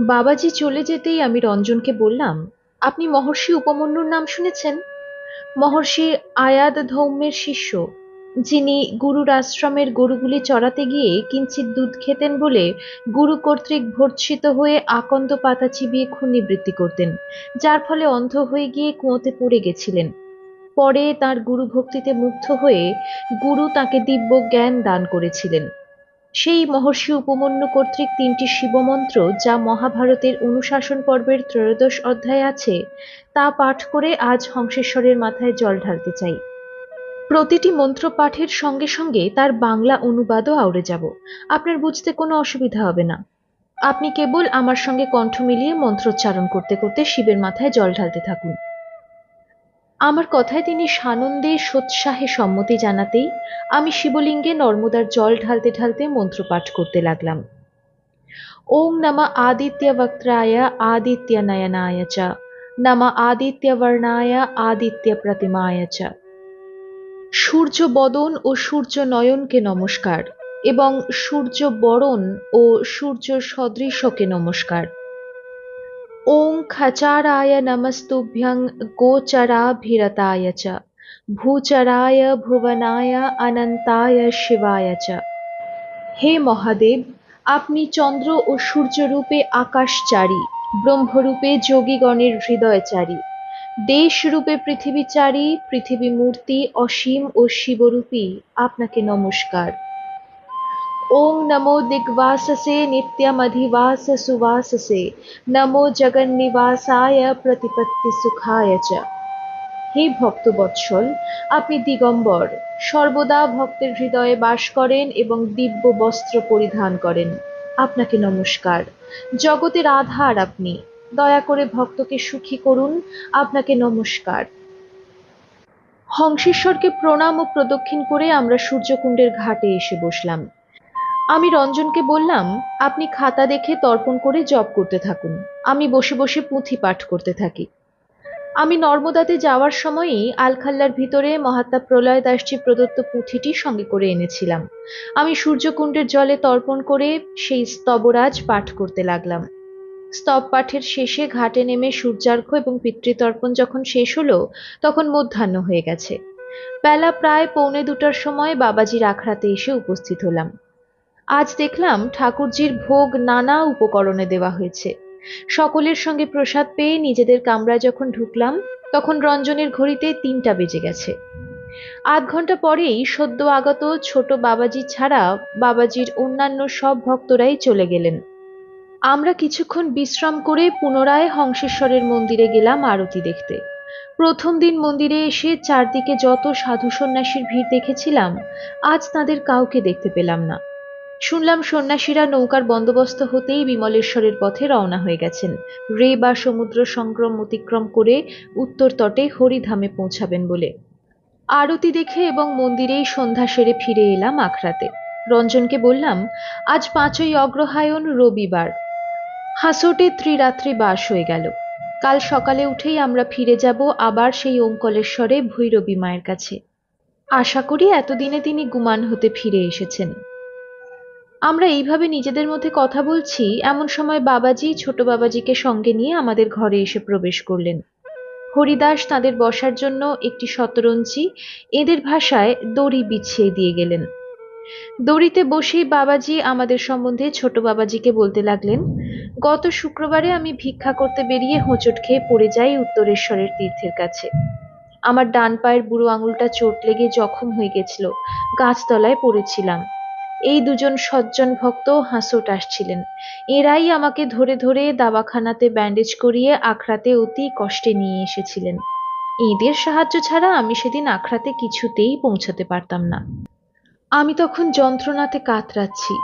বাবাজি চলে যেতেই আমি রঞ্জনকে বললাম, আপনি মহর্ষি উপমন্যুর নাম শুনেছেন? মহর্ষি আয়াদ ধৌম্যের শিষ্য, যিনি গুরুর আশ্রমের গরুগুলি চড়াতে গিয়ে কিঞ্চিত দুধ খেতেন বলে গুরু কর্তৃক ভর্ৎসিত হয়ে আকন্দ পাতা চিবিয়ে খুনিবৃত্তি করতেন, যার ফলে অন্ধ হয়ে গিয়ে কুঁয়োতে পড়ে গেছিলেন। পরে তার গুরু ভক্তিতে মুগ্ধ হয়ে গুরু তাকে দিব্য জ্ঞান দান করেছিলেন। সেই মহর্ষি উপমন্যু কর্তৃক তিনটি শিবমন্ত্র যা মহাভারতের অনুশাসন পর্বের ত্রয়োদশ অধ্যায়ে আছে, তা পাঠ করে আজ হংসেশ্বরের মাথায় জল ঢালতে চাই। প্রতিটি মন্ত্র পাঠের সঙ্গে সঙ্গে তার বাংলা অনুবাদও আউড়ে যাব। আপনার বুঝতে কোনো অসুবিধা হবে না। আপনি কেবল আমার সঙ্গে কণ্ঠ মিলিয়ে মন্ত্রোচ্চারণ করতে করতে শিবের মাথায় জল ঢালতে থাকুন। আমার কথায় তিনি সানন্দে সোৎসাহে সম্মতি জানাতেই আমি শিবলিঙ্গে নর্মদার জল ঢালতে ঢালতে মন্ত্রপাঠ করতে লাগলাম। ওম নমা আদিত্য বক্ত্রায় আদিত্য নয়নায় চ, নমা আদিত্য বর্ণায় আদিত্য প্রতিমায় চ। সূর্য বদন ও সূর্য নয়নকে নমস্কার এবং সূর্য বরণ ও সূর্য সদৃশকে নমস্কার। খচারায় নমস্তুভ্যং গোচরাভিরতায় চ ভূচরায় ভুবনায় অনন্তায় শিবায় চ হে মহাদেব আপনি চন্দ্র ও সূর্যরূপে আকাশচারী, ব্রহ্মরূপে যোগীগণের হৃদয়চারী দেশরূপে পৃথিবীচারী পৃথিবী মূর্তি অসীম ও শিবরূপী, আপনাকে নমস্কার। দিগ্বাসসে নিত্যমধিবাস সুবাসসে নমো জগন্নিবাসায় প্রতিপত্তি সুখায় চ হে ভক্তবৎসল, আপনি দিগম্বর, সর্বদা ভক্তের হৃদয়ে বাস করেন এবং দিব্য বস্ত্র পরিধান করেন। আপনাকে নমস্কার। জগতের আধার আপনি। দয়া করে ভক্তকে সুখী করুন, আপনাকে নমস্কার। হংসেশ্বরকে প্রণাম ও প্রদক্ষিণ করে আমরা সূর্যকুণ্ডের ঘাটে এসে বসলাম। আমি রঞ্জনকে বললাম, আপনি খাতা দেখে তর্পণ করে জপ করতে থাকুন। আমি বসে বসে পুঁথি পাঠ করতে থাকি। আমি নর্মদাতে যাওয়ার সময়ই আলখাল্লার ভিতরে মহাত্মা প্রলয় দাসজি প্রদত্ত পুঁথিটি সঙ্গে করে এনেছিলাম। আমি সূর্যকুণ্ডের জলে তর্পণ করে সেই স্তবরাজ পাঠ করতে লাগলাম। স্তব পাঠের শেষে ঘাটে নেমে সূর্যার্ঘ এবং পিতৃতর্পণ যখন শেষ হলো, তখন মধ্যাহ্ন হয়ে গেছে। বেলা প্রায় পৌনে দুটার সময় বাবাজির আখড়াতে এসে উপস্থিত হলাম। আজ দেখলাম ঠাকুরজির ভোগ নানা উপকরণে দেওয়া হয়েছে। সকলের সঙ্গে প্রসাদ পেয়ে নিজেদের কামরায় যখন ঢুকলাম, তখন রঞ্জনের ঘড়িতে তিনটা বেজে গেছে। আধ ঘণ্টা পরেই সদ্য আগত ছোট বাবাজি ছাড়া বাবাজির অন্যান্য সব ভক্তরাই চলে গেলেন। আমরা কিছুক্ষণ বিশ্রাম করে পুনরায় হংসেশ্বরের মন্দিরে গেলাম আরতি দেখতে। প্রথম দিন মন্দিরে এসে চারদিকে যত সাধু সন্ন্যাসীর ভিড় দেখেছিলাম, আজ তাদের কাউকে দেখতে পেলাম না। শুনলাম সন্ন্যাসীরা নৌকার বন্দোবস্ত হতেই বিমলেশ্বরের পথে রওনা হয়ে গেছেন। রে বা সমুদ্র সংক্রম অতিক্রম করে উত্তর তটে হরিধামে পৌঁছাবেন বলে। আরতি দেখে এবং মন্দিরেই সন্ধ্যা সেরে ফিরে এলাম আখড়াতে। রঞ্জনকে বললাম, আজ পাঁচই অগ্রহায়ণ রবিবার। হাসোটে ত্রিরাত্রি বাস হয়ে গেল। কাল সকালে উঠেই আমরা ফিরে যাব আবার সেই ওঙ্কলেশ্বরে ভৈরবী মায়ের কাছে। আশা করি এতদিনে তিনি গুমান হতে ফিরে এসেছেন। আমরা এইভাবে নিজেদের মধ্যে কথা বলছি, এমন সময় বাবাজি, ছোট বাবাজিকে সঙ্গে নিয়ে আমাদের ঘরে এসে প্রবেশ করলেন। হরিদাস তাদের বসার জন্য একটি শতরঞ্চি এদের ভাষায় দড়ি বিছিয়ে দিয়ে গেলেন। দড়িতে বসেই বাবাজি আমাদের সম্বন্ধে ছোট বাবাজিকে বলতে লাগলেন, গত শুক্রবারে আমি ভিক্ষা করতে বেরিয়ে হোঁচট খেয়ে পড়ে যাই উত্তরেশ্বরের তীর্থের কাছে। আমার ডান পায়ের বুড়ো আঙুলটা চোট লেগে জখম হয়ে গেছিল, গাছতলায় পড়েছিলাম। এই দুজন সজ্জন ভক্ত হাঁসোট আসছিলেন। এরাই আমাকে ধরে ধরে দাবাখানাতে ব্যান্ডেজ করিয়ে আখড়াতে অতি কষ্টে নিয়ে এসেছিলেন। এদের সাহায্য ছাড়া আমি সেদিন আখড়াতে কিছুতেই পৌঁছাতে পারতাম না। আমি তখন যন্ত্রণাতে কাতরাচ্ছি।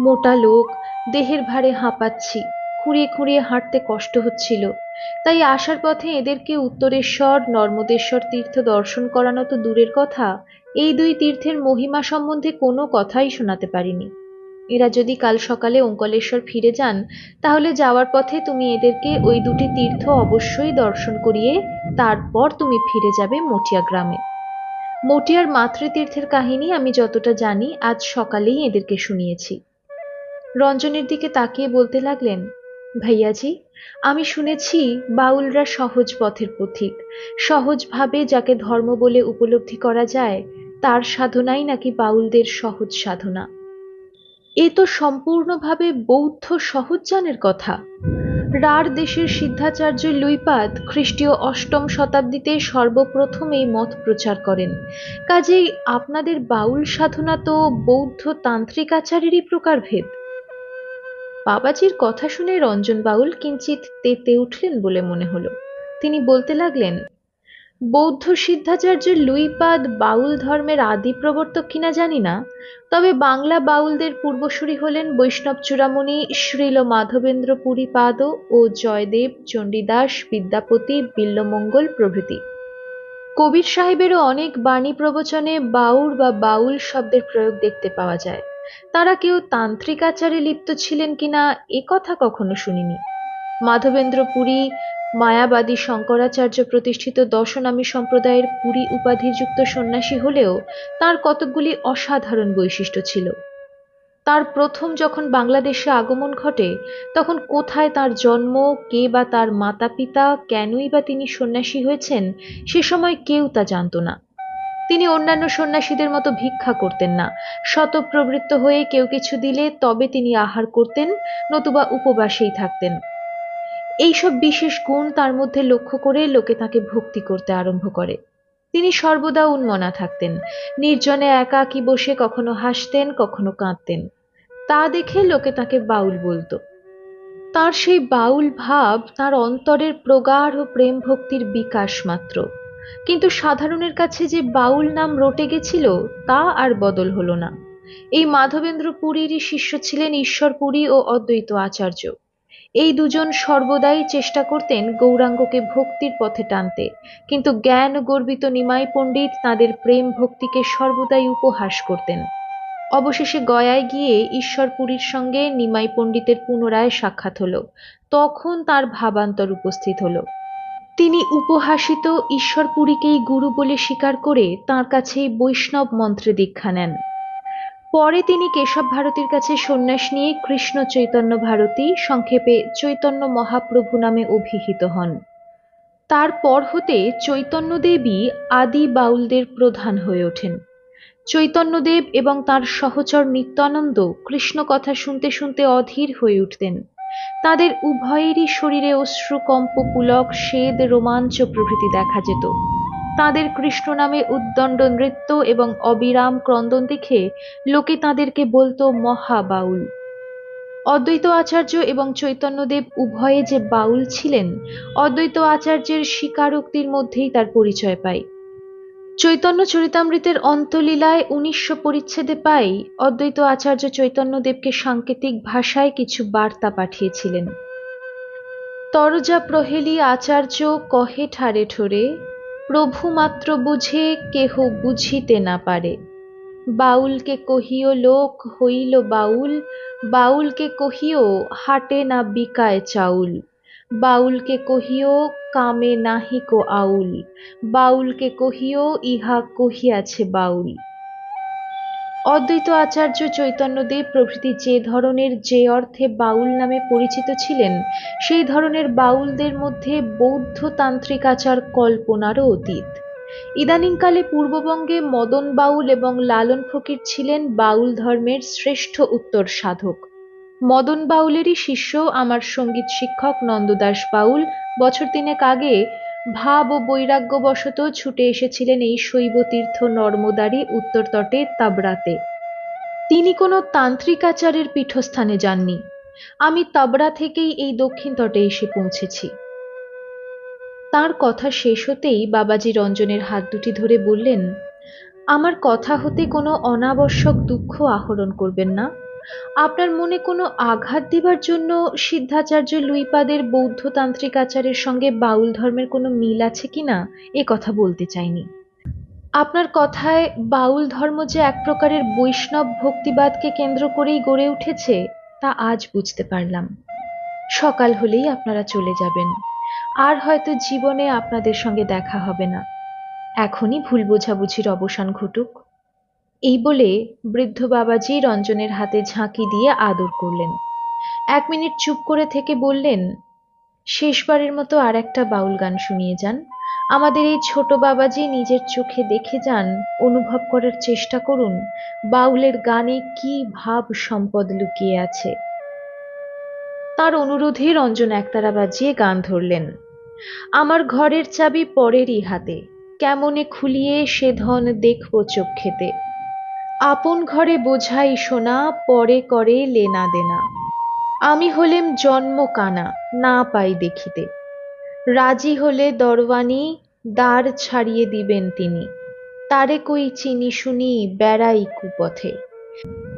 মোটা লোক, দেহের ভারে হাঁপাচ্ছি খুঁড়িয়ে খুঁড়িয়ে হাঁটতে কষ্ট হচ্ছিল। তাই আসার পথে এদেরকে উত্তরেশ্বর, নর্মদেশ্বর তীর্থ দর্শন করানো তো দূরের কথা এই দুই তীর্থের মহিমা সম্বন্ধে কোনো কথাই শোনাতে পারিনি। এরা যদি কাল সকালে ওঙ্কলেশ্বর ফিরে যান, তাহলে যাওয়ার পথে তুমি এদেরকে ওই দুটি তীর্থ অবশ্যই দর্শন করিয়ে তারপর তুমি ফিরে যাবে মটিয়া গ্রামে। মটিয়ার মাতৃতীর্থের কাহিনী আমি যতটা জানি আজ সকালেই এদেরকে শুনিয়েছি। রঞ্জনের দিকে তাকিয়ে বলতে লাগলেন, ভাইয়াজি, আমি শুনেছি বাউলরা সহজ পথের পথিক। সহজভাবে যাকে ধর্ম বলে উপলব্ধি করা যায় তার সাধনাই নাকি বাউলদের সহজ সাধনা। এ তো সম্পূর্ণভাবে বৌদ্ধ সহজজানের কথা। রার দেশের সিদ্ধাচার্য লুইপাদ খ্রিস্টীয় অষ্টম শতাব্দীতে সর্বপ্রথম এই মত প্রচার করেন। কাজেই আপনাদের বাউল সাধনা তো বৌদ্ধ তান্ত্রিক আচারেরই প্রকারভেদ বাবাজির কথা শুনে রঞ্জন বাউল কিঞ্চিত তেতে উঠলেন বলে মনে হলো। তিনি বলতে লাগলেন বৌদ্ধ সিদ্ধাচার্য লুইপাদ বাউল ধর্মের আদি প্রবর্তক কিনা জানি না, তবে বাংলা বাউলদের পূর্বসূরি হলেন বৈষ্ণব চূড়ামণি শ্রীল মাধবেন্দ্র পুরীপাদ ও জয়দেব চণ্ডীদাস বিদ্যাপতি বিল্লমঙ্গল প্রভৃতি। কবির সাহেবেরও অনেক বাণী প্রবচনে বাউর বা বাউল শব্দের প্রয়োগ দেখতে পাওয়া যায়। তারা কেউ তান্ত্রিক আচারে লিপ্ত ছিলেন কিনা এ কথা কখনো শুনিনি। মাধবেন্দ্র পুরী মায়াবাদী শঙ্করাচার্য প্রতিষ্ঠিত দশনামী সম্প্রদায়ের পুরী উপাধিযুক্ত সন্ন্যাসী হলেও তার কতকগুলি অসাধারণ বৈশিষ্ট্য ছিল। তার প্রথম যখন বাংলাদেশে আগমন ঘটে, তখন কোথায় তার জন্ম, কে বা তার মাতা পিতা কেনই বা তিনি সন্ন্যাসী হয়েছেন, সে সময় কেউ তা জানত না। তিনি অন্যান্য সন্ন্যাসীদের মতো ভিক্ষা করতেন না। শতপ্রবৃত্ত হয়ে কেউ কিছু দিলে তবে তিনি আহার করতেন, নতুবা উপবাসেই থাকতেন। এইসব বিশেষ গুণ তার মধ্যে লক্ষ্য করে লোকে তাকে ভক্তি করতে আরম্ভ করে। তিনি সর্বদা উন্মনা থাকতেন, নির্জনে একাকী বসে কখনো হাসতেন, কখনো কাঁদতেন। তা দেখে লোকে তাকে বাউল বলতো। তার সেই বাউল ভাব তার অন্তরের প্রগাঢ় প্রেম ভক্তির বিকাশ মাত্র। কিন্তু সাধারণের কাছে যে বাউল নাম রটে গেছিল, তা আর বদল হলো না। এই মাধবেন্দ্র পুরীরই শিষ্য ছিলেন ঈশ্বর পুরী ও অদ্বৈত আচার্য। এই দুজন সর্বদাই চেষ্টা করতেন গৌরাঙ্গকে ভক্তির পথে টানতে, কিন্তু জ্ঞান গর্বিত নিমাই পণ্ডিত তাদের প্রেম ভক্তিকে সর্বদাই উপহাস করতেন। অবশেষে গয়ায় গিয়ে ঈশ্বরপুরীর সঙ্গে নিমাই পণ্ডিতের পুনরায় সাক্ষাৎ হলো, তখন তার ভাবান্তর উপস্থিত হলো। তিনি উপহাসিত ঈশ্বরপুরীকেই গুরু বলে স্বীকার করে তার কাছে বৈষ্ণব মন্ত্রে দীক্ষা নেন। পরে তিনি কেশব ভারতীর কাছে সন্ন্যাস নিয়ে কৃষ্ণ চৈতন্য ভারতী সংক্ষেপে চৈতন্য মহাপ্রভু নামে অভিহিত হন। তারপর হতে চৈতন্যদেবী আদি বাউলদের প্রধান হয়ে ওঠেন। চৈতন্যদেব এবং তার সহচর নিত্যানন্দ কৃষ্ণ কথা শুনতে শুনতে অধীর হয়ে উঠতেন। তাদের উভয়েরই শরীরে অশ্রুকম্প পুলক সেদ রোমাঞ্চ প্রভৃতি দেখা যেত। তাদের কৃষ্ণ নামে উদ্দণ্ড নৃত্য এবং অবিরাম ক্রন্দন দেখে লোকে তাদেরকে বলতো মহাবাউল। অদ্বৈত আচার্য এবং চৈতন্যদেব উভয়ে যে বাউল ছিলেন, অদ্বৈত আচার্যের স্বীকারোক্তির মধ্যেই তার পরিচয় পাই চৈতন্য চরিতামৃতের অন্তলীলায় উনিশশো পরিচ্ছেদে পাই অদ্বৈত আচার্য চৈতন্যদেবকে সাংকেতিক ভাষায় কিছু বার্তা পাঠিয়েছিলেন। তরজা প্রহেলি আচার্য কহে ঠারে ঠোরে প্রভু মাত্র বুঝে কেহ বুঝিতে না পারে। বাউলকে কহিও লোক, হইল বাউল। বাউলকে কহিও, হাটে না বিকায় চাউল। বাউলকে কহিও, কামে নাহিক আউল। বাউলকে কহিও, ইহা কহিয়াছে বাউল। অদ্বৈত আচার্য চৈতন্যদেব প্রভৃতি যে ধরনের যে অর্থে বাউল নামে পরিচিত ছিলেন, সেই ধরনের বাউলদের মধ্যে বৌদ্ধ তান্ত্রিক আচার কল্পনারও অতীত। ইদানিংকালে পূর্ববঙ্গে মদন বাউল এবং লালন ফকির ছিলেন বাউল ধর্মের শ্রেষ্ঠ উত্তর সাধক। মদন বাউলেরই শিষ্য, আমার সংগীত শিক্ষক নন্দদাস বাউল, বছর তিনেক আগে ভাব ও বৈরাগ্যবশত ছুটে এসেছিলেন এই শৈব তীর্থ নর্মদারই উত্তর তটে তাবড়াতে তিনি কোনো তান্ত্রিক আচারের পীঠস্থানে যাননি। আমি তাবড়া থেকেই এই দক্ষিণ তটে এসে পৌঁছেছি। তার কথা শেষ হতেই বাবাজি রঞ্জনের হাত দুটি ধরে বললেন, আমার কথা হতে কোনো অনাবশ্যক দুঃখ আহরণ করবেন না। আপনার মনে কোনো আঘাত দিবার জন্য সিদ্ধাচার্য লুইপাদের বৌদ্ধতান্ত্রিক আচারের সঙ্গে বাউল ধর্মের কোনো মিল আছে কিনা? এ কথা বলতে চাইনি। আপনার কথায় বাউল ধর্ম যে এক প্রকারের বৈষ্ণব ভক্তিবাদকে কেন্দ্র করেই গড়ে উঠেছে, তা আজ বুঝতে পারলাম। সকাল হলেই আপনারা চলে যাবেন। আর হয়তো জীবনে আপনাদের সঙ্গে দেখা হবে না। এখনই ভুল বোঝাবুঝির অবসান ঘটুক। এই বলে বৃদ্ধ বাবাজি রঞ্জনের হাতে ঝাঁকি দিয়ে আদর করলেন। এক মিনিট চুপ করে থেকে বললেন, শেষবারের মতো আর একটা বাউল গান শুনিয়ে যান। আমাদের এই ছোট বাবাজি নিজের চোখে দেখে যান, অনুভব করার চেষ্টা করুন, বাউলের গানে কি ভাব সম্পদ লুকিয়ে আছে। তার অনুরোধে রঞ্জন একতারা বাজিয়ে গান ধরলেন। আমার ঘরের চাবি পরেরই হাতে, কেমনে খুলিয়ে সে ধন দেখব চক্ষেতে আপন ঘরে বোঝাই সোনা, পরে করে লেনা দেনা। আমি হলেম জন্ম কানা, না পাই দেখিতে। রাজি হলে দরওয়ানি, দ্বার ছাড়িয়ে দিবেন তিনি। তারে কই চিনি শুনি বেড়াই কুপথে।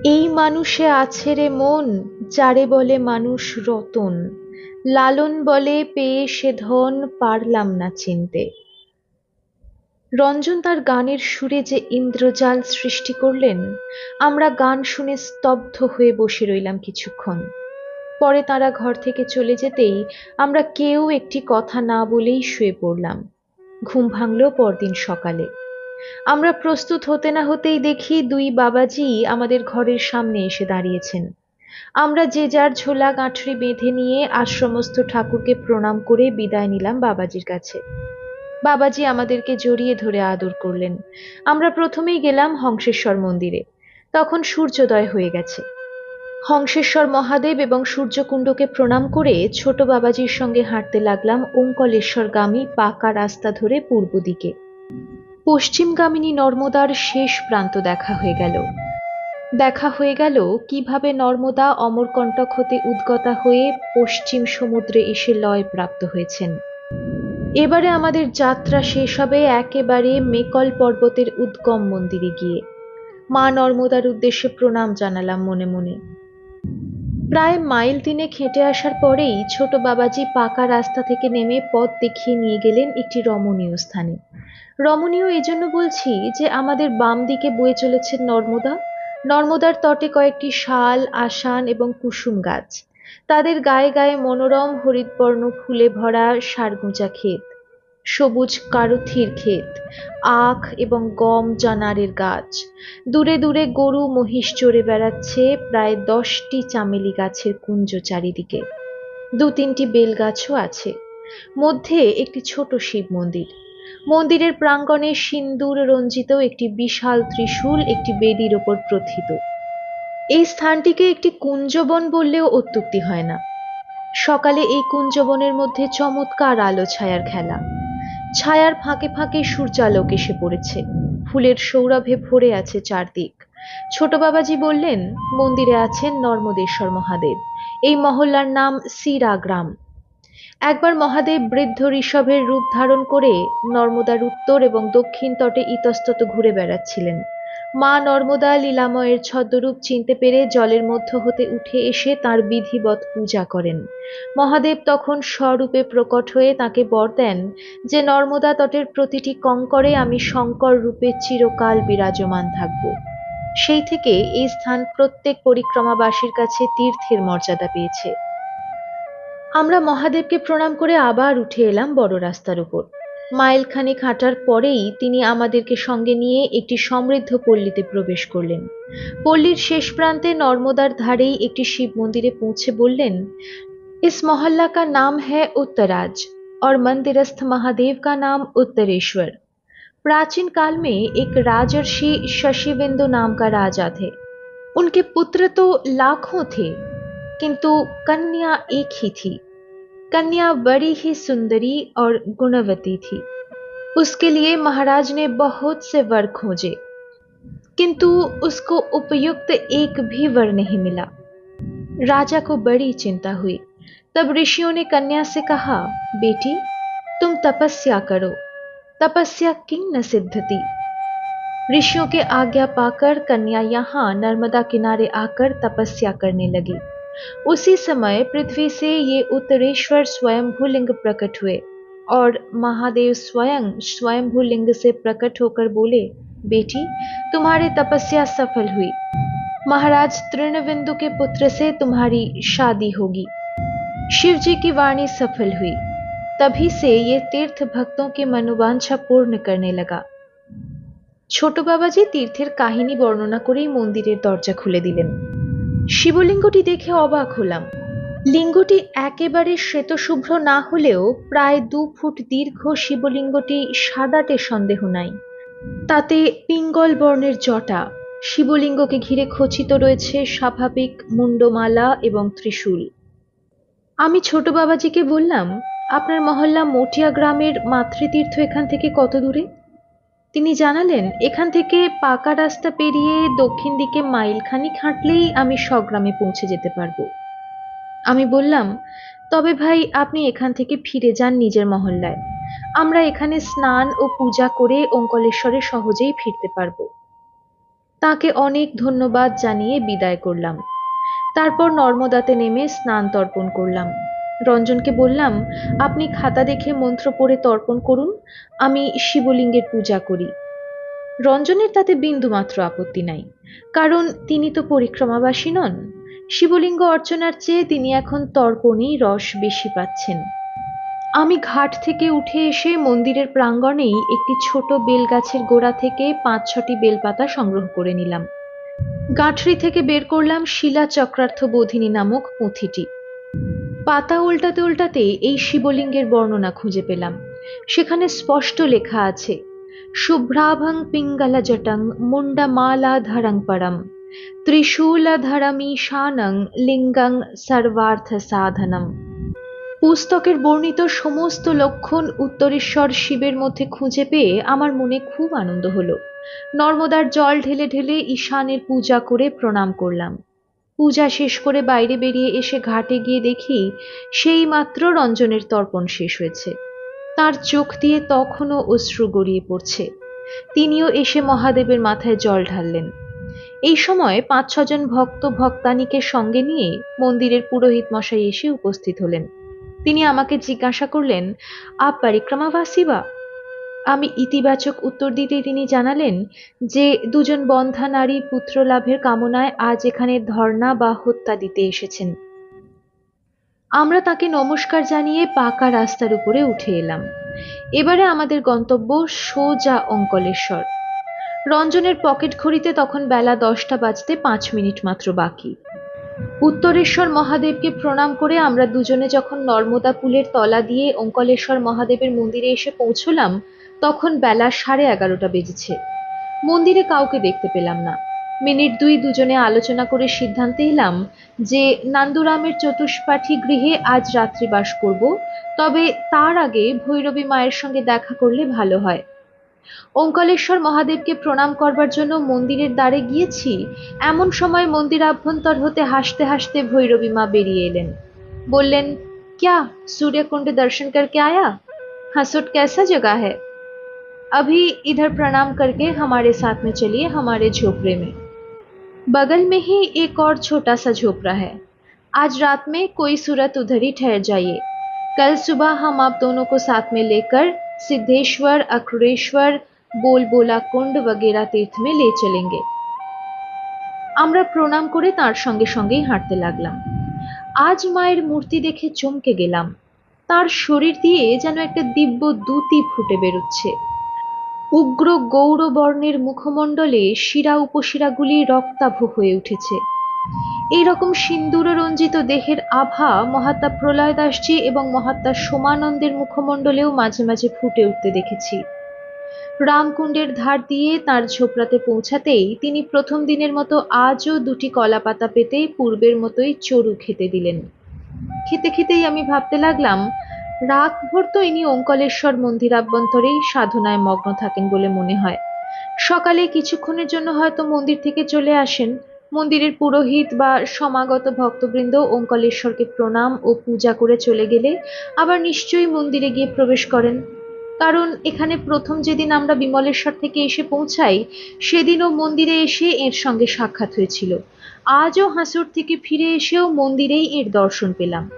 এই মানুষে আছে রে মন, যারে বলে মানুষ রতন। লালন বলে পেয়ে সে ধন পারলাম না চিনতে। রঞ্জন তার গানের সুরে যে ইন্দ্রজাল সৃষ্টি করলেন, আমরা গান শুনে স্তব্ধ হয়ে বসে রইলাম কিছুক্ষণ। পরে তারা ঘর থেকে চলে যেতেই আমরা কেউ একটি কথা না বলেই শুয়ে পড়লাম। ঘুম ভাঙল পরদিন সকালে। আমরা প্রস্তুত হতে না হতেই দেখি দুই বাবাজি আমাদের ঘরের সামনে এসে দাঁড়িয়েছেন। আমরা যে যার ঝোলা গাঁঠরি বেঁধে নিয়ে আশ্রমস্থ ঠাকুরকে প্রণাম করে বিদায় নিলাম বাবাজির কাছে। বাবাজি আমাদেরকে জড়িয়ে ধরে আদর করলেন। আমরা প্রথমেই গেলাম হংসেশ্বর মন্দিরে। তখন সূর্যোদয় হয়ে গেছে। হংসেশ্বর মহাদেব এবং সূর্যকুণ্ডকে প্রণাম করে ছোট বাবাজির সঙ্গে হাঁটতে লাগলাম ওঙ্কলেশ্বরগামী পাকা রাস্তা ধরে পূর্ব দিকে। পশ্চিমগামিনী নর্মদার শেষ প্রান্ত দেখা হয়ে গেল। দেখা হয়ে গেল কীভাবে নর্মদা অমরকণ্টক হতে উদ্গতা হয়ে পশ্চিম সমুদ্রে এসে লয় প্রাপ্ত হয়েছেন। এবারে আমাদের যাত্রা শেষ হবে একেবারে মেকল পর্বতের উদ্গম মন্দিরে গিয়ে। মা নর্মদার উদ্দেশ্যে প্রণাম জানালাম মনে মনে। প্রায় মাইল দিনে খেটে আসার পরেই ছোট বাবাজি পাকা রাস্তা থেকে নেমে পথ দেখিয়ে নিয়ে গেলেন একটি রমণীয় স্থানে। রমণীয় এই জন্য বলছি যে আমাদের বাম দিকে বয়ে চলেছে নর্মদা। নর্মদার তটে কয়েকটি শাল, আসান এবং কুসুম গাছ। তাদের গায়ে গায়ে মনোরম হরিতবর্ণ ফুলে ভরা সারগুঁজা ক্ষেত, সবুজ কারুথির ক্ষেত, আখ এবং গম জানারের গাছ। দূরে দূরে গরু মহিষ চড়ে বেড়াচ্ছে প্রায় দশটি চামেলি গাছের কুঞ্জ চারিদিকে। দু তিনটি বেল গাছও আছে। মধ্যে একটি ছোট শিব মন্দির। মন্দিরের প্রাঙ্গণে সিন্দুর রঞ্জিত একটি বিশাল ত্রিশূল একটি বেদির ওপর প্রথিত। এই স্থানটিকে একটি কুঞ্জবন বললেও অত্যুক্তি হয় না। সকালে এই কুঞ্জবনের মধ্যে চমৎকার আলো ছায়ার খেলা। ছায়ার ফাঁকে ফাঁকে সূর্যালোক এসে পড়েছে। ফুলের সৌরভে ভরে আছে চারদিক। ছোট বাবাজি বললেন, মন্দিরে আছেন নর্মদেশ্বর মহাদেব। এই মহল্লার নাম সিরা গ্রাম। একবার মহাদেব বৃদ্ধ ঋষভের রূপ ধারণ করে নর্মদার উত্তর এবং দক্ষিণ তটে ইতস্তত ঘুরে বেড়াচ্ছিলেন। মা নর্মদা লীলাময়ের ছদ্মরূপ চিনতে পেরে জলের মধ্য হতে উঠে এসে তার বিধিবৎ পূজা করেন। মহাদেব তখন স্বরূপে প্রকট হয়ে তাকে বর দেন যে, নর্মদা তটের প্রতিটি কঙ্করে আমি শঙ্কর রূপে চিরকাল বিরাজমান থাকব। সেই থেকে এই স্থান প্রত্যেক পরিক্রমাবাসীর কাছে তীর্থের মর্যাদা পেয়েছে। আমরা মহাদেবকে প্রণাম করে আবার উঠে এলাম বড় রাস্তার উপর। মাইলখানেক হাঁটার পরেই তিনি আমাদেরকে সঙ্গে নিয়ে একটি সমৃদ্ধ পল্লীতে প্রবেশ করলেন পল্লীর শেষ প্রান্তে নর্মদার ধারেই একটি শিব মন্দিরে পৌঁছে বললেন इस मोहल्ला का नाम है उत्तराज और मंदिरस्थ महादेव का नाम उत्तरेश्वर प्राचीन काल में एक राजर्षि शशिबिंदु नाम का राजा थे उनके पुत्र तो लाखों थे किंतु कन्या एक ही थी कन्या बड़ी ही सुंदरी और गुणवती थी। उसके लिए महाराज ने बहुत से वर खोजे, किंतु उसको उपयुक्त एक भी वर नहीं मिला। राजा को बड़ी चिंता हुई। तब ऋषियों ने कन्या से कहा, बेटी, तुम तपस्या करो। तपस्या किंग न सिद्धति ऋषियों के आज्ञा पाकर कन्या यहाँ नर्मदा किनारे आकर तपस्या करने लगी। उसी समय पृथ्वी से ये उत्तरेश्वर स्वयंभू लिंग प्रकट हुए और महादेव स्वयं स्वयंभू लिंग से प्रकट होकर बोले बेटी तुम्हारी तपस्या सफल हुई महाराज तृणविंदु के पुत्र से तुम्हारी शादी होगी शिव जी की वाणी सफल हुई तभी से ये तीर्थ भक्तों की मनोवांछा पूर्ण करने लगा ছোট বাবাজি তীর্থের কাহিনী বর্ণনা করেই মন্দিরের দরজা খুলে দিলেন শিবলিঙ্গটি দেখে অবাক হলাম। লিঙ্গটি একেবারে শ্বেতশুভ্র না হলেও প্রায় দু ফুট দীর্ঘ শিবলিঙ্গটি সাদাটে সন্দেহ নাই। তাতে পিঙ্গল বর্ণের জটা। শিবলিঙ্গকে ঘিরে খচিত রয়েছে স্বাভাবিক মুন্ডমালা এবং ত্রিশূল। আমি ছোট বাবাজিকে বললাম, আপনার মহল্লা মটিয়া গ্রামের মাতৃতীর্থ এখান থেকে কত দূরে? তিনি জানালেন, এখান থেকে পাকা রাস্তা পেরিয়ে দক্ষিণ দিকে মাইলখানিক হাঁটলেই আমি স্বগ্রামে পৌঁছে যেতে পারব। আমি বললাম, তবে ভাই, আপনি এখান থেকে ফিরে যান নিজের মহল্লায়। আমরা এখানে স্নান ও পূজা করে অঙ্কলেশ্বরে সহজেই ফিরতে পারব। তাকে অনেক ধন্যবাদ জানিয়ে বিদায় করলাম। তারপর নর্মদাতে নেমে স্নান তর্পণ করলাম। রঞ্জনকে বললাম, আপনি খাতা দেখে মন্ত্র পড়ে তর্পণ করুন, আমি শিবলিঙ্গের পূজা করি। রঞ্জনের তাতে বিন্দুমাত্র আপত্তি নাই, কারণ তিনি তো পরিক্রমাবাসী নন। শিবলিঙ্গ অর্চনার চেয়ে তিনি এখন তর্পণেই রস বেশি পাচ্ছেন। আমি ঘাট থেকে উঠে এসে মন্দিরের প্রাঙ্গণেই একটি ছোট বেলগাছের গোড়া থেকে পাঁচ ছটি বেলপাতা সংগ্রহ করে নিলাম। গাঁঠরি থেকে বের করলাম শিলা চক্রার্থ বোধিনী নামক পুঁথিটি। পাতা উল্টাতে উল্টাতে এই শিবলিঙ্গের বর্ণনা খুঁজে পেলাম। সেখানে স্পষ্ট লেখা আছে, শুভ্রাভং পিঙ্গলা জটং মুন্ডমালাধরং পরম ত্রিশূলধরমীশানং লিঙ্গং সর্বার্থ সাধনম পুস্তকের বর্ণিত সমস্ত লক্ষণ উত্তরেশ্বর শিবের মধ্যে খুঁজে পেয়ে আমার মনে খুব আনন্দ হলো। নর্মদার জল ঢেলে ঢেলে ঈশানের পূজা করে প্রণাম করলাম। পূজা শেষ করে বাইরে বেরিয়ে এসে ঘাটে গিয়ে দেখি সেই মাত্র রঞ্জনের তর্পণ শেষ হয়েছে। তার চোখ দিয়ে তখনও অশ্রু গড়িয়ে পড়ছে। তিনিও এসে মহাদেবের মাথায় জল ঢাললেন। এই সময় পাঁচ ছজন ভক্ত ভক্তানিকে সঙ্গে নিয়ে মন্দিরের পুরোহিত মশাই এসে উপস্থিত হলেন। তিনি আমাকে জিজ্ঞাসা করলেন, আপ পরিক্রমাবাসী বা? আমি ইতিবাচক উত্তর দিতেই তিনি জানালেন যে, দুজন বন্ধা নারী পুত্র লাভের কামনায় আজ এখানে ধর্ণা বা হত্যা দিতে এসেছেন। আমরা তাকে নমস্কার জানিয়ে পাকা রাস্তার উপরে উঠে এলাম। এবারে আমাদের গন্তব্য সোজা অঙ্কলেশ্বর। রঞ্জনের পকেট ঘড়িতে তখন বেলা দশটা বাজতে পাঁচ মিনিট মাত্র বাকি। উত্তরেশ্বর মহাদেবকে প্রণাম করে আমরা দুজনে যখন নর্মদা পুলের তলা দিয়ে অঙ্কলেশ্বর মহাদেবের মন্দিরে এসে পৌঁছলাম তখন বেলা সাড়ে এগারোটা বেজেছে। মন্দিরে কাউকে দেখতে পেলাম না। মিনিট দুই দুজনে আলোচনা করে সিদ্ধান্তে এলাম যে নান্দুরামের চতুষ্পাঠী গৃহে আজ রাত্রি বাস করব, তবে তার আগে ভৈরবী মায়ের সঙ্গে দেখা করলে ভালো হয়। ওঙ্কালেশ্বর মহাদেবকে প্রণাম করবার জন্য মন্দিরের দ্বারে গিয়েছি, এমন সময় মন্দির আভ্যন্তর হতে হাসতে হাসতে ভৈরবী মা বেরিয়ে এলেন। বললেন, ক্যা, সূর্যকুণ্ডে দর্শন করকে আয়া? হাসট ক্যাসা জগা হ্যায় अभी इधर प्रणाम करके हमारे साथ में चलिए हमारे झोपड़े में बगल में ही एक और छोटा सा झोपड़ा है आज रात में कोई सूरत उधर ही ठहर जाइए कल सुबह हम आप दोनों को साथ में लेकर सिद्धेश्वर अक्रूरेश्वर बोलबोला कुंड वगैरह तीर्थ में ले चलेंगे আমরা প্রণাম করে তার সঙ্গে সঙ্গেই হাঁটতে লাগলাম আজ মায়ের মূর্তি দেখে চমকে গেলাম তার শরীর দিয়ে যেন একটা দিব্য দ্যুতি ফুটে বেরোচ্ছে উগ্র গৌরবর্ণের মুখমণ্ডলে শিরা উপশিরাগুলি রক্তাভ হয়ে উঠেছে। এইরকম সিন্দুর রঞ্জিত দেহের আভা মহাত্মা প্রলয় দাসজি এবং মহাত্মা সোমানন্দের মুখমণ্ডলেও মাঝে মাঝে ফুটে উঠতে দেখেছি। রামকুণ্ডের ধার দিয়ে তার ঝোপড়াতে পৌঁছাতেই তিনি প্রথম দিনের মতো আজও দুটি কলা পাতা পেতে পূর্বের মতোই চড়ু খেতে দিলেন। খেতে খেতেই আমি ভাবতে লাগলাম রাতভর তো ইনি অঙ্কলেশ্বর মন্দির আভ্যন্তরেই সাধনায় মগ্ন থাকেন বলে মনে হয়। সকালে কিছুক্ষণের জন্য হয়তো মন্দির থেকে চলে আসেন। মন্দিরের পুরোহিত বা সমাগত ভক্তবৃন্দ ওঙ্কলেশ্বরকে প্রণাম ও পূজা করে চলে গেলে আবার নিশ্চয়ই মন্দিরে গিয়ে প্রবেশ করেন। কারণ এখানে প্রথম যেদিন আমরা বিমলেশ্বর থেকে এসে পৌঁছাই, সেদিনও মন্দিরে এসে এর সঙ্গে সাক্ষাৎ হয়েছিল। আজও হাসুর থেকে ফিরে এসেও মন্দিরেই এর দর্শন পেলাম।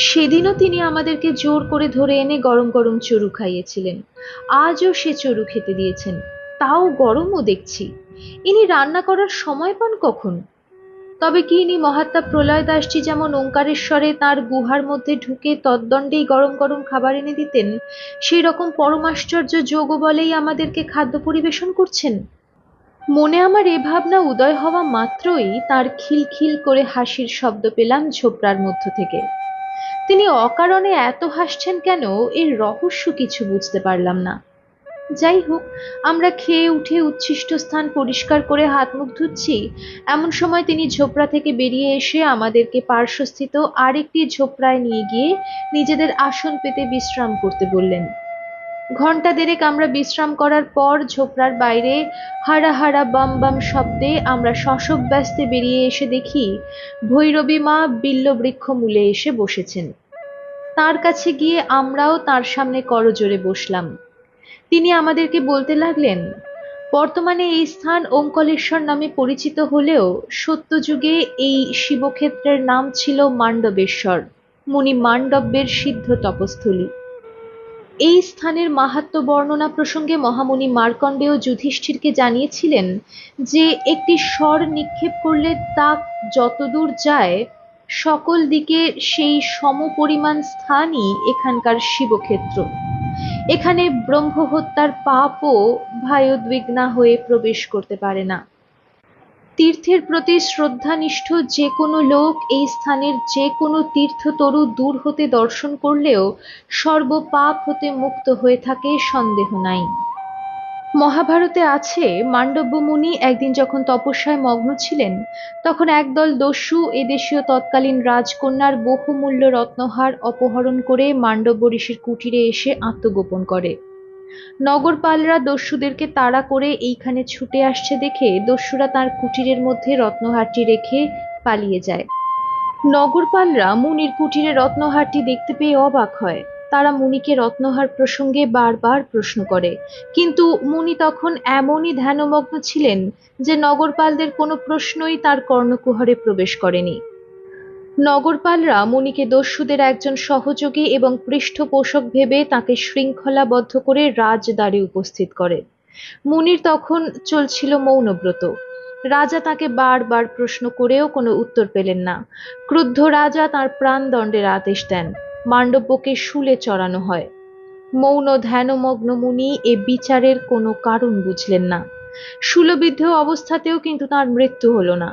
সেদিনও তিনি আমাদেরকে জোর করে ধরে এনে গরম গরম চড়ু খাইয়েছিলেন। আজও সে চড়ু খেতে দিয়েছেন। তাও গরমও দেখছি। ইনি রান্না করার সময় পান কখন? তবে কি ইনি মহাত্মা প্রলয় দাসজি যেমন ওঙ্কারেশ্বরে তার গুহার মধ্যে ঢুকে তদ্দণ্ডেই গরম গরম খাবার এনে দিতেন, সেই রকম পরমাশ্চর্য যোগ বলেই আমাদেরকে খাদ্য পরিবেশন করছেন? মনে আমার এ ভাবনা উদয় হওয়া মাত্রই তার খিলখিল করে হাসির শব্দ পেলাম ঝোপড়ার মধ্য থেকে। তিনি অকারণে এত হাসছেন কেন, এর রহস্য কিছু বুঝতে পারলাম না। যাই হোক, আমরা খেয়ে উঠে উচ্ছিষ্ট স্থান পরিষ্কার করে হাত মুখ ধুচ্ছি। এমন সময় তিনি ঝোপড়া থেকে বেরিয়ে এসে আমাদেরকে পার্শ্বস্থিত আরেকটি ঝোপড়ায় নিয়ে গিয়ে নিজেদের আসন পেতে বিশ্রাম করতে বললেন। ঘণ্টা দেড়েক আমরা বিশ্রাম করার পর ঝোপড়ার বাইরে হারা হারা বাম বাম শব্দে আমরা শশব ব্যস্তে বেরিয়ে এসে দেখি ভৈরবী মা বিল্লবৃক্ষ মূলে এসে বসেছেন। তার কাছে গিয়ে আমরাও তার সামনে করজোরে বসলাম। তিনি আমাদেরকে বলতে লাগলেন, বর্তমানে এই স্থান ওঙ্কলেশ্বর নামে পরিচিত হলেও সত্যযুগে এই শিবক্ষেত্রের নাম ছিল মান্ডবেশ্বর মুনি মান্ডব্যের সিদ্ধ তপস্থলী। এই স্থানের মাহাত্ম বর্ণনা প্রসঙ্গে মহামুনি মার্কণ্ডেয় যুধিষ্ঠিরকে জানিয়েছিলেন যে, একটি স্বর নিক্ষেপ করলে তা যতদূর যায়, সকল দিকে সেই সমপরিমাণ স্থানই এখানকার শিবক্ষেত্র। এখানে ব্রহ্মহত্যার পাপও ভায়োদ্বিগ্না হয়ে প্রবেশ করতে পারে না। তীর্থের প্রতি শ্রদ্ধানিষ্ঠ যে কোনো লোক এই স্থানের যে কোনো তীর্থতরু দূর হতে দর্শন করলেও সর্বপাপ হতে মুক্ত হয়ে থাকে সন্দেহ নাই। মহাভারতে আছে মান্ডব্য মুনি একদিন যখন তপস্যায় মগ্ন ছিলেন, তখন একদল দস্যু এদেশীয় তৎকালীন রাজকন্যার বহুমূল্য রত্নহার অপহরণ করে মান্ডব্য ঋষির কুটিরে এসে আত্মগোপন করে। নগরপালরা দস্যুদেরকে তাড়া করে এইখানে ছুটে আসছে দেখে দস্যুরা তার কুটিরের মধ্যে রত্নহারটি রেখে পালিয়ে যায়। নগরপালরা মুনির কুটিরে রত্নহারটি দেখতে পেয়ে অবাক হয়। তারা মুনিকে রত্নহার প্রসঙ্গে বারবার প্রশ্ন করে। কিন্তু মুনি তখন এমনই ধ্যানমগ্ন ছিলেন যে নগরপালদের কোনো প্রশ্নই তার কর্ণকুহরে প্রবেশ করেনি। নগরপালরা মুনিকে দস্যুদের একজন সহযোগী এবং পৃষ্ঠপোষক ভেবে তাকে শৃঙ্খলাবদ্ধ করে রাজদ্বারে উপস্থিত করে। মুনির তখন চলছিল মৌনব্রত। রাজা তাকে বারবার প্রশ্ন করেও কোনো উত্তর পেলেন না। ক্রুদ্ধ রাজা তার প্রাণদণ্ডের আদেশ দেন। মান্ডব্যকে শুলে চড়ানো হয়। মৌন ধ্যানমগ্ন মুনি এ বিচারের কোনো কারণ বুঝলেন না। শুলবিদ্ধ অবস্থাতেও কিন্তু তার মৃত্যু হলো না।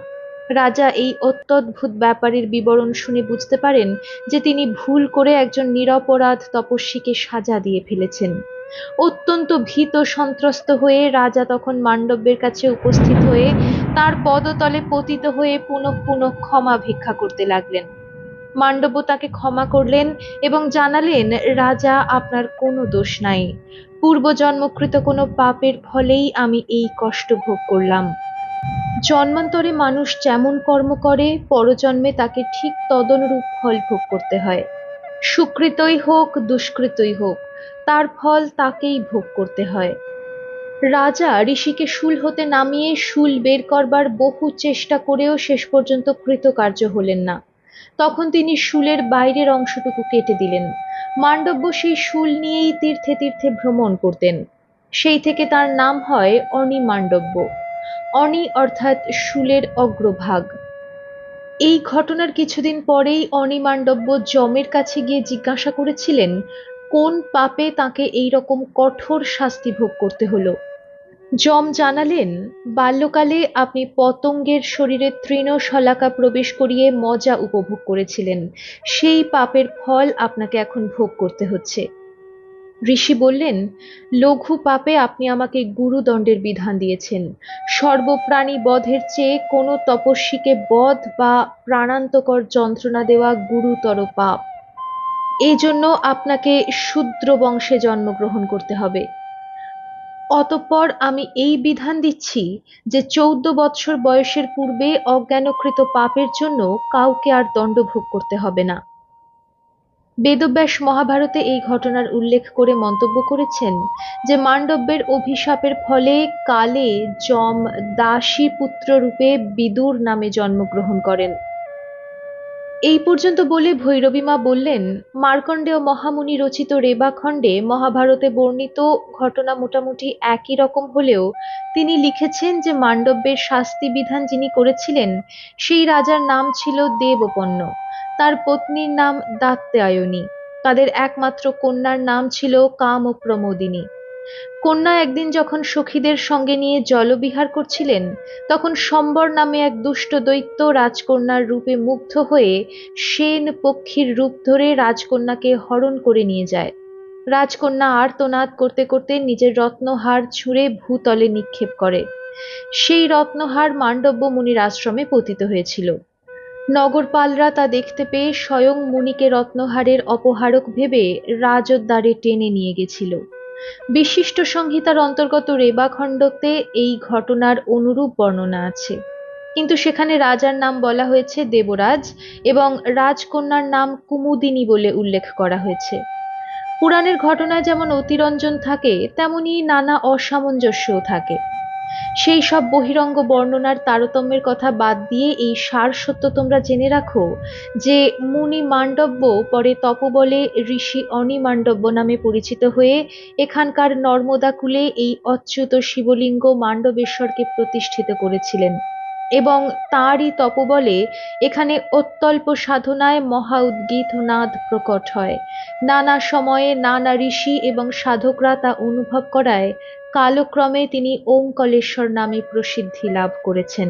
রাজা এই অত্যদ্ভুত ব্যাপারের বিবরণ শুনে বুঝতে পারেন যে তিনি ভুল করে একজন নিরপরাধ তপস্বীকে সাজা দিয়ে ফেলেছেন। অত্যন্ত ভীত সন্ত্রস্ত হয়ে রাজা তখন মান্ডব্যের কাছে উপস্থিত হয়ে তার পদতলে পতিত হয়ে পুনঃ পুনঃ ক্ষমা ভিক্ষা করতে লাগলেন। মান্ডব্য তাকে ক্ষমা করলেন এবং জানালেন, রাজা, আপনার কোনো দোষ নাই। পূর্বজন্মকৃত কোনো পাপের ফলেই আমি এই কষ্ট ভোগ করলাম। জন্মান্তরে মানুষ যেমন কর্ম করে, পরজন্মে তাকে ঠিক তদনুরূপ ফল ভোগ করতে হয়। সুকৃতই হোক, দুষ্কৃতই হোক, তার ফল তাকেই ভোগ করতে হয়। রাজা ঋষিকে শুল হতে নামিয়ে শুল বের করবার বহু চেষ্টা করেও শেষ পর্যন্ত কৃতকার্য হলেন না। তখন তিনি শুলের বাইরের অংশটুকু কেটে দিলেন। মান্ডব্য সেই শুল নিয়েই তীর্থে তীর্থে ভ্রমণ করতেন। সেই থেকে তার নাম হয় অনিমান্ডব্য অনি অর্থাৎ শুলের অগ্রভাগ। এই ঘটনার কিছুদিন পরেই অনিমান্ডব্য যমের কাছে গিয়ে জিজ্ঞাসা করেছিলেন, কোন পাপে তাকে এই রকম কঠোর শাস্তি ভোগ করতে হলো? যম জানালেন, বাল্যকালে আপনি পতঙ্গের শরীরে তৃণশলাকা প্রবেশ করিয়ে মজা উপভোগ করেছিলেন। সেই পাপের ফল আপনাকে এখন ভোগ করতে হচ্ছে। ঋষি বললেন, লঘু পাপে আপনি আমাকে গুরুদণ্ডের বিধান দিয়েছেন। সর্বপ্রাণী বধের চেয়ে কোনো তপস্বীকে বধ বা প্রাণান্তকর যন্ত্রণা দেওয়া গুরুতর পাপ। এই জন্য আপনাকে শূদ্র বংশে জন্মগ্রহণ করতে হবে। অতঃপর আমি এই বিধান দিচ্ছি যে চৌদ্দ বৎসর বয়সের পূর্বে অজ্ঞানকৃত পাপের জন্য কাউকে আর দণ্ড ভোগ করতে হবে না। বেদব্যাস মহাভারতে এই ঘটনার উল্লেখ করে মন্তব্য করেছেন যে মাণ্ডব্যের অভিশাপের ফলে কালে যম দাসী পুত্র রূপে বিদুর নামে জন্মগ্রহণ করেন। এই পর্যন্ত বলে ভৈরবী মা বললেন মার্কণ্ডেয় মহামুনি রচিত রেবাখণ্ডে মহাভারতে বর্ণিত ঘটনা মোটামুটি একই রকম হলেও তিনি লিখেছেন যে মান্ডব্যের শাস্তি বিধান যিনি করেছিলেন, সেই রাজার নাম ছিল দেবপন্ন তার পত্নীর নাম দাত্যায়নী। তাদের একমাত্র কন্যার নাম ছিল কাম ও প্রমোদিনী কন্যা একদিন যখন সখীদের সঙ্গে নিয়ে জলবিহার করছিলেন, তখন সম্বর নামে এক দুষ্ট দৈত্য রাজকন্যার রূপে মুগ্ধ হয়ে সেন পক্ষীর রূপ ধরে রাজকন্যাকে হরণ করে নিয়ে যায়। রাজকন্যা আর্তনাদ করতে করতে নিজের রত্নহার ছুঁড়ে ভূতলে নিক্ষেপ করে। সেই রত্নহার মান্ডব্য মুনির আশ্রমে পতিত হয়েছিল। নগরপালরা তা দেখতে পেয়ে স্বয়ং মুনিকে রত্নহারের অপহারক ভেবে রাজদ্বারে টেনে নিয়ে গেছিল। বিশিষ্ট সংহিতার অন্তর্গত রেবাখণ্ডতে এই ঘটনার অনুরূপ বর্ণনা আছে। কিন্তু সেখানে রাজার নাম বলা হয়েছে দেবরাজ এবং রাজকন্যার নাম কুমুদিনী বলে উল্লেখ করা হয়েছে। পুরাণের ঘটনায় যেমন অতিরঞ্জন থাকে, তেমনি নানা অসামঞ্জস্যও থাকে। সেই সব বহিরঙ্গ বর্ণনার তারতম্যের কথা বাদ দিয়ে এই সার সত্য তোমরা জেনে রাখো যে মুনি মান্ডব্য পরে তপবলে ঋষি অনিমান্ডব্য নামে পরিচিত হয়ে এখানকার নর্মদা কূলে এই অচ্যুত শিবলিঙ্গ মান্ডবেশ্বরকে প্রতিষ্ঠিত করেছিলেন এবং তাঁরই তপবলে এখানে অত্যল্প সাধনায় মহা উদ্গীত নাদ প্রকট হয়। নানা সময়ে নানা ঋষি এবং সাধকরা তা অনুভব করায় কালক্রমে তিনি ওঙ্কলেশ্বর নামে প্রসিদ্ধি লাভ করেছেন।